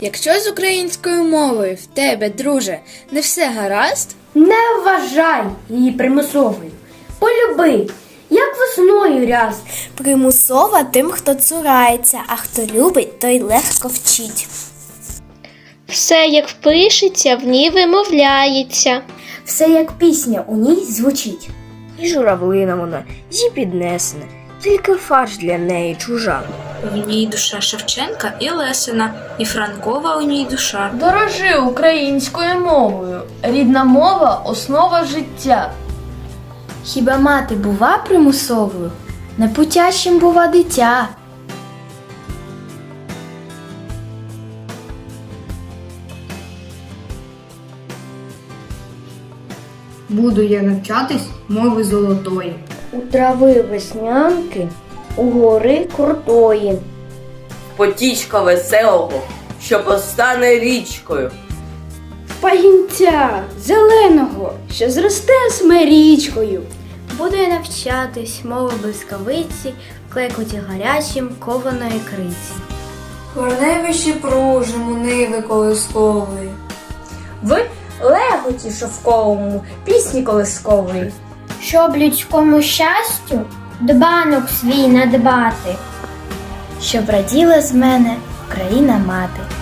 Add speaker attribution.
Speaker 1: Якщо з українською мовою в тебе, друже, не все гаразд,
Speaker 2: Не вважай її примусовою. Полюби, як весною ряст.
Speaker 3: Примусова тим, хто цурається, а хто любить, той легко вчить.
Speaker 4: Все, як впишеться, в ній вимовляється.
Speaker 2: Все як пісня у ній звучить.
Speaker 5: І журавлина вона, зі піднесена, тільки фарш для неї чужа.
Speaker 6: В ній душа Шевченка і Лесина, і Франкова у ній душа.
Speaker 7: Дорожи українською мовою. Рідна мова основа життя.
Speaker 2: Хіба мати бува примусовою? Непутящим бува дитя.
Speaker 8: Буду я навчатись мови золотої.
Speaker 2: У трави веснянки, у гори крутої.
Speaker 9: потічка веселого, що постане річкою.
Speaker 2: Пагінця зеленого, що зросте смирічкою.
Speaker 3: Буду я навчатись мови блискавиці, клекоті гарячим кованої криці.
Speaker 7: Корневищі пружимо ниви колискової.
Speaker 2: В леготі шовковому, пісні колискової.
Speaker 3: Щоб людському щастю дбанок свій надбати, щоб раділа з мене Україна мати.